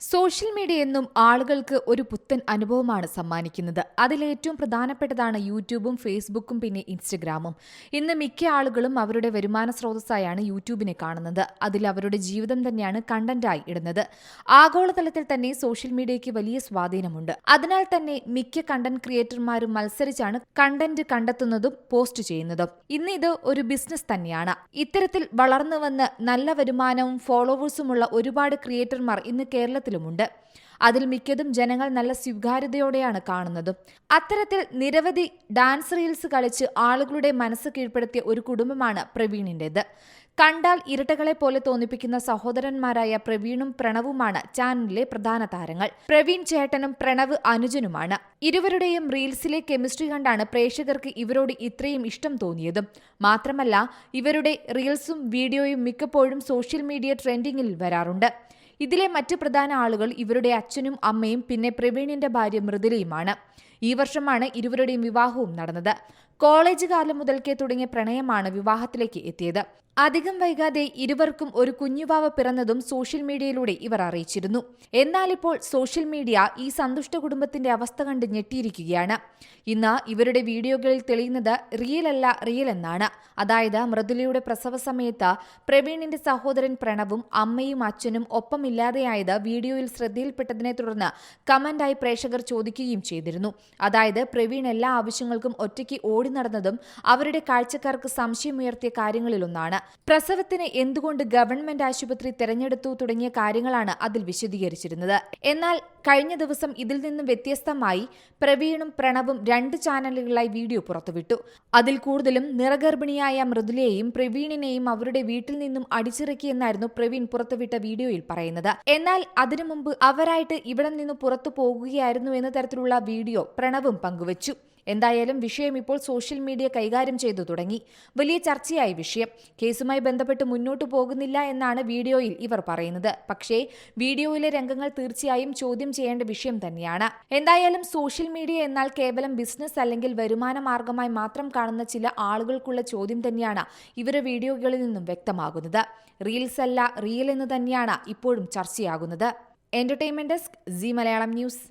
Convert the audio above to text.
Social media എന്നും ആളുകൾക്ക് ഒരു പുത്തൻ അനുഭവമാണ് സമ്മാനിക്കുന്നത്. അതിലേറ്റവും പ്രധാനപ്പെട്ടതാണ് യൂട്യൂബും ഫേസ്ബുക്കും പിന്നെ ഇൻസ്റ്റഗ്രാമും. ഇന്ന് മിക്ക ആളുകളും അവരുടെ വരുമാന സ്രോതസ്സായാണ് യൂട്യൂബിനെ കാണുന്നത്. അതിൽ അവരുടെ ജീവിതം തന്നെയാണ് കണ്ടന്റായി ഇടുന്നത്. ആഗോളതലത്തിൽ തന്നെ സോഷ്യൽ മീഡിയയ്ക്ക് വലിയ സ്വാധീനമുണ്ട്. അതിനാൽ തന്നെ മിക്ക കണ്ടന്റ് ക്രിയേറ്റർമാരും മത്സരിച്ചാണ് കണ്ടന്റ് കണ്ടെത്തുന്നതും പോസ്റ്റ് ചെയ്യുന്നതും. ഇന്ന് ഇത് ഒരു ബിസിനസ് തന്നെയാണ്. ഇത്തരത്തിൽ വളർന്നു വന്ന് നല്ല വരുമാനവും ഫോളോവേഴ്സുമുള്ള ഒരുപാട് ക്രിയേറ്റർമാർ ഇന്ന് കേരളത്തിലുമുണ്ട് അതിൽ മിക്കതും ജനങ്ങൾ നല്ല സ്വീകാര്യതയോടെയാണ് കാണുന്നത്. അത്തരത്തിൽ നിരവധി ഡാൻസ് റീൽസ് കളിച്ച് ആളുകളുടെ മനസ്സ് കീഴ്പ്പെടുത്തിയ ഒരു കുടുംബമാണ് പ്രവീണിന്റെത്. കണ്ടാൽ ഇരട്ടകളെ പോലെ തോന്നിപ്പിക്കുന്ന സഹോദരന്മാരായ പ്രവീണും പ്രണവുമാണ് ചാനലിലെ പ്രധാന താരങ്ങൾ. പ്രവീൺ ചേട്ടനും പ്രണവ് അനുജനുമാണ്. ഇരുവരുടെയും റീൽസിലെ കെമിസ്ട്രി കണ്ടാണ് പ്രേക്ഷകർക്ക് ഇവരോട് ഇത്രയും ഇഷ്ടം തോന്നിയതും. മാത്രമല്ല ഇവരുടെ റീൽസും വീഡിയോയും മിക്കപ്പോഴും സോഷ്യൽ മീഡിയ ട്രെൻഡിങ്ങിൽ വരാറുണ്ട്. ഇതിലെ മറ്റ് പ്രധാന ആളുകൾ ഇവരുടെ അച്ഛനും അമ്മയും പിന്നെ പ്രവീണിന്റെ ഭാര്യ മൃദുലയുമാണ്. ഈ വർഷമാണ് ഇരുവരുടെയും വിവാഹവും നടന്നത്. കോളേജ് കാലം മുതൽക്കേ തുടങ്ങിയ പ്രണയമാണ് വിവാഹത്തിലേക്ക് എത്തിയത്. അധികം വൈകാതെ ഇരുവർക്കും ഒരു കുഞ്ഞുവാവ പിറന്നതും സോഷ്യൽ മീഡിയയിലൂടെ ഇവർ അറിയിച്ചിരുന്നു. എന്നാലിപ്പോൾ സോഷ്യൽ മീഡിയ ഈ സന്തുഷ്ട കുടുംബത്തിന്റെ അവസ്ഥ കണ്ട് ഞെട്ടിയിരിക്കുകയാണ്. ഇന്ന് ഇവരുടെ വീഡിയോകളിൽ തെളിയുന്നത് റിയൽ അല്ല റിയൽ എന്നാണ്. അതായത് മൃദുലയുടെ പ്രസവ സമയത്ത് പ്രവീണിന്റെ സഹോദരൻ പ്രണവും അമ്മയും അച്ഛനും ഒപ്പമില്ലാതെയായത് വീഡിയോയിൽ ശ്രദ്ധയിൽപ്പെട്ടതിനെ തുടർന്ന് കമന്റായി പ്രേക്ഷകർ ചോദിക്കുകയും ചെയ്തിരുന്നു. അതായത് പ്രവീൺ എല്ലാ ആവശ്യങ്ങൾക്കും ഒറ്റയ്ക്ക് ഓടി നടന്നതും അവരുടെ കാഴ്ചക്കാർക്ക് സംശയമുയർത്തിയ കാര്യങ്ങളിലൊന്നാണ്. പ്രസവത്തിന് എന്തുകൊണ്ട് ഗവൺമെന്റ് ആശുപത്രി തെരഞ്ഞെടുത്തു തുടങ്ങിയ കാര്യങ്ങളാണ് അതിൽ വിശദീകരിച്ചിരുന്നത്. എന്നാൽ കഴിഞ്ഞ ദിവസം ഇതിൽ നിന്നും വ്യത്യസ്തമായി പ്രവീണും പ്രണവും രണ്ട് ചാനലുകളിലായി വീഡിയോ പുറത്തുവിട്ടു. അതിൽ കൂടുതലും നിറഗർഭിണിയായ മൃദുലയെയും പ്രവീണിനെയും അവരുടെ വീട്ടിൽ നിന്നും അടിച്ചിറക്കിയെന്നായിരുന്നു പ്രവീൺ പുറത്തുവിട്ട വീഡിയോയിൽ പറയുന്നത്. എന്നാൽ അതിനു മുമ്പ് അവരായിട്ട് ഇവിടെ നിന്ന് പുറത്തു പോകുകയായിരുന്നു എന്ന തരത്തിലുള്ള വീഡിയോ പ്രണവും പങ്കുവച്ചു. എന്തായാലും വിഷയം ഇപ്പോൾ സോഷ്യൽ മീഡിയ കൈകാര്യം ചെയ്തു തുടങ്ങി. വലിയ ചർച്ചയായി വിഷയം. കേസുമായി ബന്ധപ്പെട്ട് മുന്നോട്ടു പോകുന്നില്ല എന്നാണ് വീഡിയോയിൽ ഇവർ പറയുന്നത്. പക്ഷേ വീഡിയോയിലെ രംഗങ്ങൾ തീർച്ചയായും ചോദ്യം ചെയ്യേണ്ട വിഷയം തന്നെയാണ്. എന്തായാലും സോഷ്യൽ മീഡിയ എന്നാൽ കേവലം ബിസിനസ് അല്ലെങ്കിൽ വരുമാന മാർഗമായി മാത്രം കാണുന്ന ചില ആളുകൾക്കുള്ള ചോദ്യം തന്നെയാണ് ഇവരുടെ വീഡിയോകളിൽ നിന്നും വ്യക്തമാകുന്നത്. റീൽസ് അല്ല റിയൽ എന്ന് തന്നെയാണ് ഇപ്പോഴും ചർച്ചയാകുന്നത്. Entertainment desk Zee Malayalam news.